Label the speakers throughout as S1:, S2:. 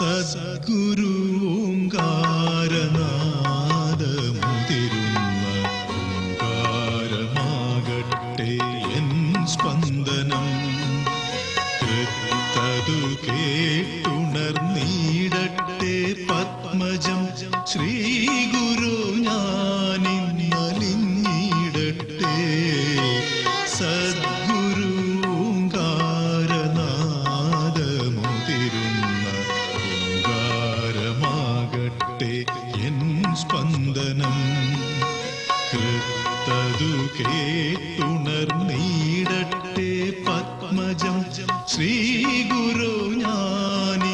S1: സദ്ഗുരു ഓങ്കാരനാദമുതിരുന്ന ഓങ്കാരമാകട്ടെ എൻ സ്പന്ദനം തൃത്തതു കേട്ടുണർന്നീടട്ടെ പത്മജം ശ്രീ ശ്രീ ഗുരു ഞാനിന്നലിഞ്ഞിടട്ടെ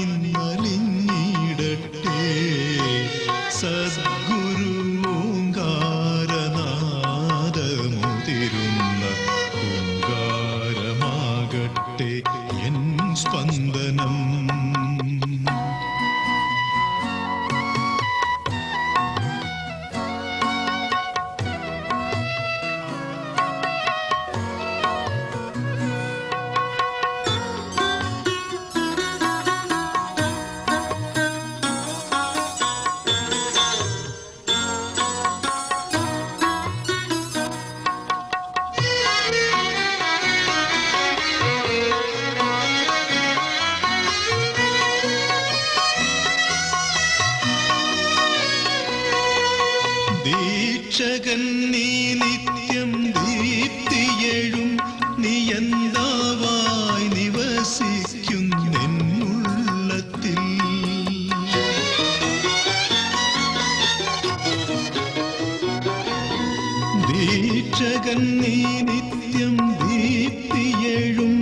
S1: ദീക്ഷകൻ നീ നിത്യം ദീപ്തിയെഴും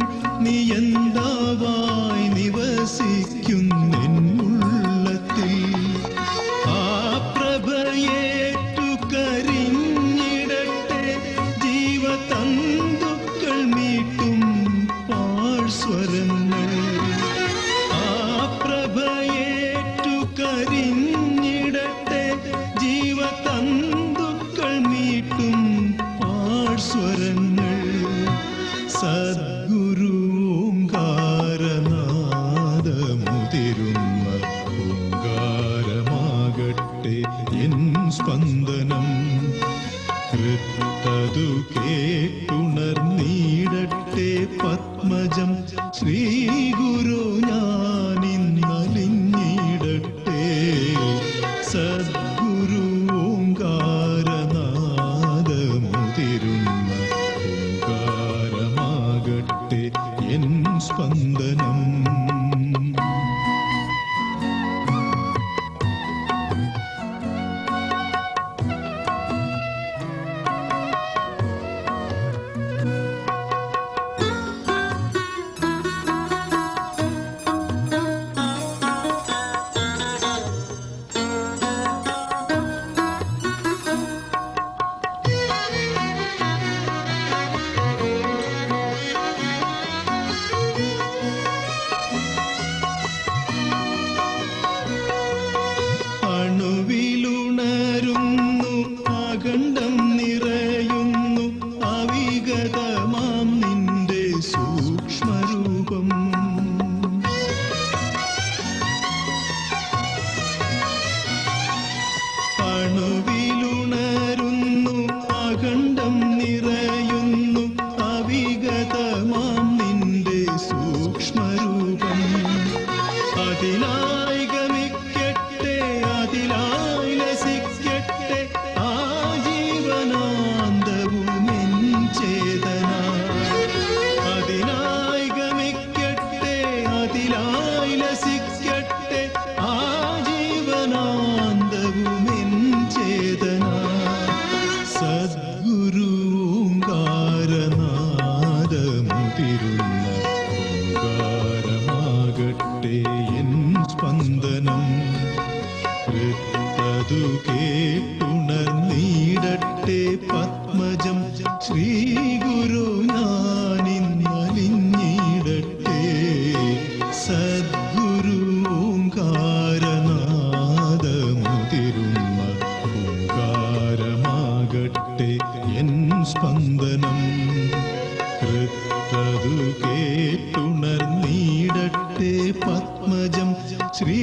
S1: നിയന്താവായി നിവസിക്കുന്നെന്നുള്ളത്തിൽ ആ പ്രഭയേറ്റു കരിഞ്ഞിടട്ടെ ജീവതന്തുക്കൾ മീട്ടും കരിഞ്ഞിടട്ടെ ജീവതന്തുക്കൾ മീട്ടും പാഴ്സ്വരങ്ങൾ സദ്ഗുരു ഓങ്കാരനാദമുതിരുന്ന ഓങ്കാരമാകട്ടെ എൻ സ്പന്ദനം. കൃത്തതു കേട്ടുണർന്നീടട്ടെ പത്മജം ಗಗಮಾ കൃത്തതു കേട്ടുണർന്നീടട്ടെ പത്മജം. ശ്രീ ഗുരു ഞാനിന്നലിഞ്ഞിടട്ടെ സദ്ഗുരു ഓങ്കാരനാദമുതിരുന്ന ഓങ്കാരമാകട്ടെ എൻ സ്പന്ദനം. കൃത്തതു കേട്ടുണർന്നീടട്ടെ പത്മജം. ശ്രീ